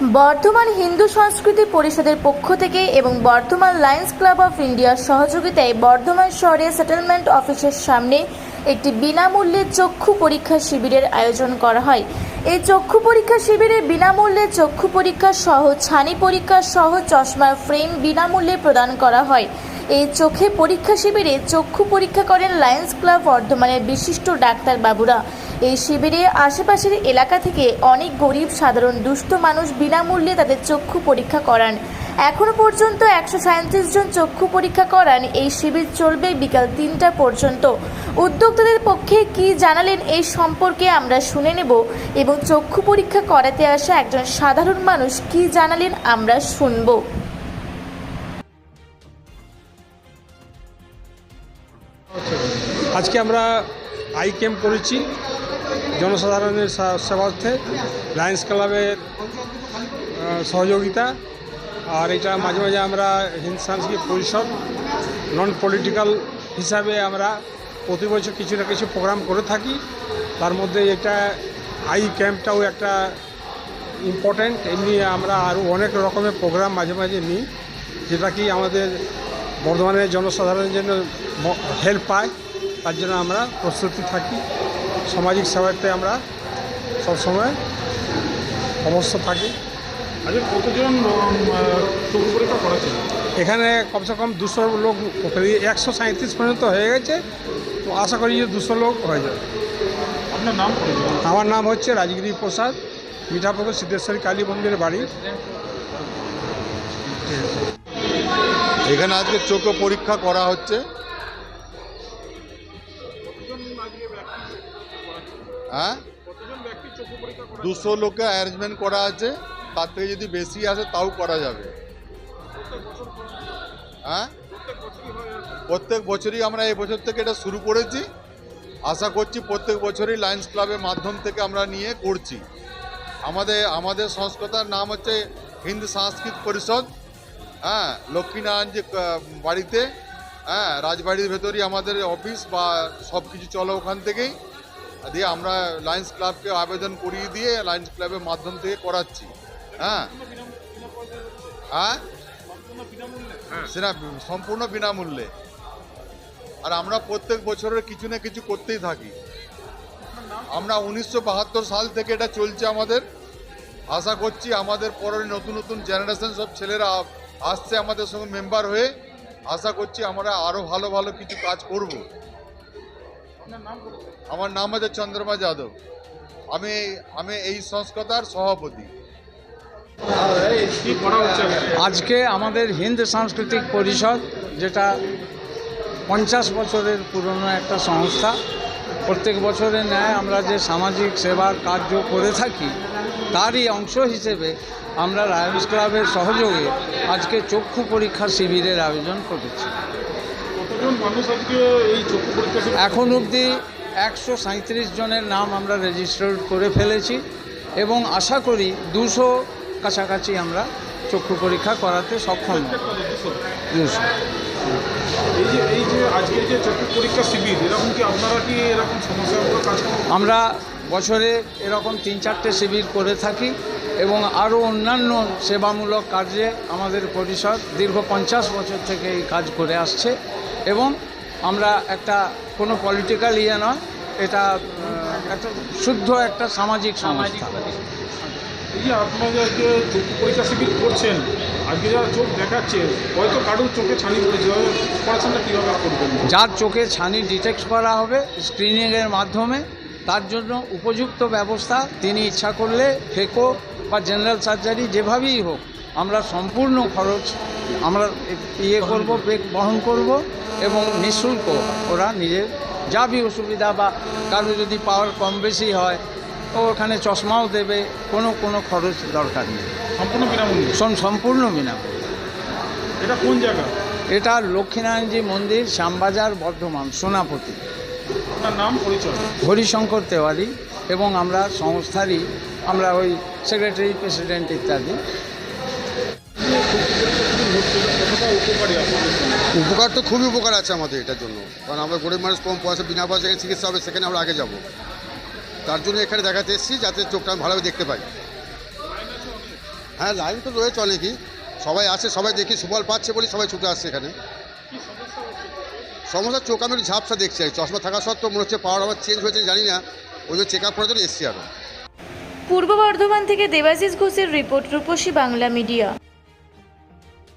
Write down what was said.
বর্ধমান হিন্দু সংস্কৃতি পরিষদের পক্ষ থেকে এবং বর্ধমান লায়ন্স ক্লাব অফ ইন্ডিয়ার সহযোগিতায় বর্ধমান শহরে সেটেলমেন্ট অফিসের সামনে একটি বিনামূল্যে চক্ষু পরীক্ষা শিবিরের আয়োজন করা হয়। এই চক্ষু পরীক্ষা শিবিরে বিনামূল্যে চক্ষু পরীক্ষা সহ ছানি পরীক্ষা সহ চশমার ফ্রেম বিনামূল্যে প্রদান করা হয়। এই চোখে পরীক্ষা শিবিরে চক্ষু পরীক্ষা করেন লায়ন্স ক্লাব বর্ধমানের বিশিষ্ট ডাক্তার বাবুরা। এই শিবিরে আশেপাশের এলাকা থেকে অনেক গরিব, সাধারণ, দুস্থ মানুষ বিনামূল্যে তাদের চক্ষু পরীক্ষা করান। এখনও পর্যন্ত একশো সাঁত্রিশ জন চক্ষু পরীক্ষা করান। এই শিবির চলবে বিকাল তিনটা পর্যন্ত। উদ্যোক্তাদের পক্ষে কি জানালেন এই সম্পর্কে আমরা শুনে নেব এবং চক্ষু পরীক্ষা করাতে আসা একজন সাধারণ মানুষ কি জানালেন আমরা শুনব। আজকে আমরা আই ক্যাম্প করেছি জনসাধারণের সেবার্থে লায়ন্স ক্লাবের সহযোগিতা। আর এটা মাঝে মাঝে আমরা হিন্দু সাংস্কৃতিক পরিষদ নন পলিটিক্যাল হিসাবে আমরা প্রতি বছর কিছু না কিছু প্রোগ্রাম করে থাকি। তার মধ্যে এটা আই ক্যাম্পটাও একটা ইম্পর্ট্যান্ট এমনি আমরা আরও অনেক রকমের প্রোগ্রাম মাঝে মাঝে নিই, যেটা কি আমাদের বর্ধমানের জনসাধারণের জন্য হেল্প পায়। তার জন্য আমরা প্রস্তুতি থাকি। সামাজিক সেবাতে আমরা সবসময় অবশ্য থাকি। আজকে কতজন উম, চক্ষু পরীক্ষা করেছেন? এখানে কমসে কম দুশো লোক একশো সাঁত্রিশ পর্যন্ত হয়ে গেছে। তো আশা করি যে দুশো লোক হয়ে যাবে। আপনার নাম আমার নাম হচ্ছে রাজগিরি প্রসাদ মিঠাপুকুর সিদ্ধেশ্বরী কালী মন্দিরের বাড়ি। এখানে আজকে চোখ পরীক্ষা করা হচ্ছে। হ্যাঁ? দুশো লোকে অ্যারেঞ্জমেন্ট করা আছে, তার থেকে যদি বেশি আসে তাও করা যাবে। হ্যাঁ? প্রত্যেক বছরই আমরা এই বছর থেকে এটা শুরু করেছি। আশা করছি প্রত্যেক বছরই লায়ন্স ক্লাবের মাধ্যম থেকে আমরা নিয়ে করছি। আমাদের আমাদের সংস্থার নাম হচ্ছে হিন্দু সংস্কৃত পরিষদ। হ্যাঁ লক্ষ্মীনারায়ণ যে বাড়িতে হ্যাঁ রাজবাড়ির ভেতরই আমাদের অফিস বা সব কিছু চলো ওখান থেকেই। দিয়ে আমরা লায়ন্স ক্লাবকে আবেদন করিয়ে দিয়ে লায়ন্স ক্লাবের মাধ্যম থেকে করাচ্ছি। হ্যাঁ। হ্যাঁ? সেটা সম্পূর্ণ বিনামূল্যে। আর আমরা প্রত্যেক বছরের কিছু না কিছু করতেই থাকি। আমরা উনিশশো বাহাত্তর সাল থেকে এটা চলছে আমাদের। আশা করছি আমাদের পরের নতুন নতুন জেনারেশন সব ছেলেরা আসছে আমাদের সঙ্গে মেম্বার হয়ে আশা করছি আমরা আরও ভালো ভালো কিছু কাজ করব। আমার নাম হচ্ছে চন্দ্রমা যাদব। আমি আমি এই সংস্থার সভাপতি। কি আজকে? আজকে আমাদের হিন্দু সাংস্কৃতিক পরিষদ যেটা পঞ্চাশ বছরের পুরনো একটা সংস্থা প্রত্যেক বছরের ন্যায় আমরা যে সামাজিক সেবার কার্য করে থাকি তারই অংশ হিসেবে আমরা লায়ন্স ক্লাবের সহযোগে আজকে চক্ষু পরীক্ষা শিবিরের আয়োজন করেছি। এখন অবধি একশো সাঁত্রিশ জনের নাম আমরা রেজিস্টার্ড করে ফেলেছি এবং আশা করি দুশো কাছাকাছি আমরা চক্ষু পরীক্ষা করাতে সক্ষম দুশো? দুশো। এই যে এই যে চক্ষু পরীক্ষা শিবির এরকম কি আপনারা কি এরকম সমস্যাগুলো আমরা বছরে এরকম তিন চারটে শিবির করে থাকি এবং আরও অন্যান্য সেবামূলক কাজে আমাদের পরিষদ দীর্ঘ পঞ্চাশ বছর থেকে এই কাজ করে আসছে এবং আমরা একটা কোনো পলিটিক্যাল ইয়ে নয় এটা একটা শুদ্ধ একটা সামাজিক সংস্থা। এই যে আপনারা আজকে পরীক্ষা শিবির করছেন আজকে যারা চোখ দেখাচ্ছে হয়তো কারোর চোখে ছানি পড়েছে অপারেশনটা কীভাবে করবেন? যার চোখে ছানি ডিটেক্ট করা হবে স্ক্রিনিংয়ের মাধ্যমে তার জন্য উপযুক্ত ব্যবস্থা তিনি ইচ্ছা করলে ফেকো বা জেনারেল সার্জারি যেভাবেই হোক আমরা সম্পূর্ণ খরচ আমরা ইয়ে করব বহন করব এবং নিঃশুল্ক ওরা নিজের যা বি অসুবিধা বা কারও যদি পাওয়ার কম বেশি হয় ও ওখানে চশমাও দেবে কোনো কোনো খরচ দরকার নেই। সম্পূর্ণ বিনামূল্যে? সম্পূর্ণ বিনামূল্যে। এটা কোন জায়গা? এটা লক্ষ্মীনারায়ণজি মন্দির শ্যামবাজার বর্ধমান সোনাপতি। আপনার নাম পরিচয়। হরিশঙ্কর তেওয়ারি এবং আমরা সংস্থারই আমরা ওই সেক্রেটারি প্রেসিডেন্ট ইত্যাদি। উপকারী তো খুবই উপকার আছে আমাদের এটার জন্য। কারণ আমরা গরিব মানুষ কম পয়সা বিনা পয়সা চিকিৎসা হবে সেখানে আমরা আগে যাব। তার জন্য এখানে দেখাতে এসেছি যাতে চোখটা আমি ভালোভাবে দেখতে পাই। হ্যাঁ লাইন তো রয়েছে অনেকই। সবাই আছে সবাই দেখি সুফল পাচ্ছে বলে সবাই ছুটে আসছে এখানে। সমস্যা চোখ আমি ঝাপসা দেখছি আর চশমা থাকা সত্ত্বেও মনে হচ্ছে পাওয়ার আবার চেঞ্জ হয়েছে, জানি না। ওই চেক আপ করার জন্য এসছি আরও পূর্ব বর্ধমান থেকে দেবাশিস ঘোষের রিপোর্ট রূপসী বাংলা মিডিয়া।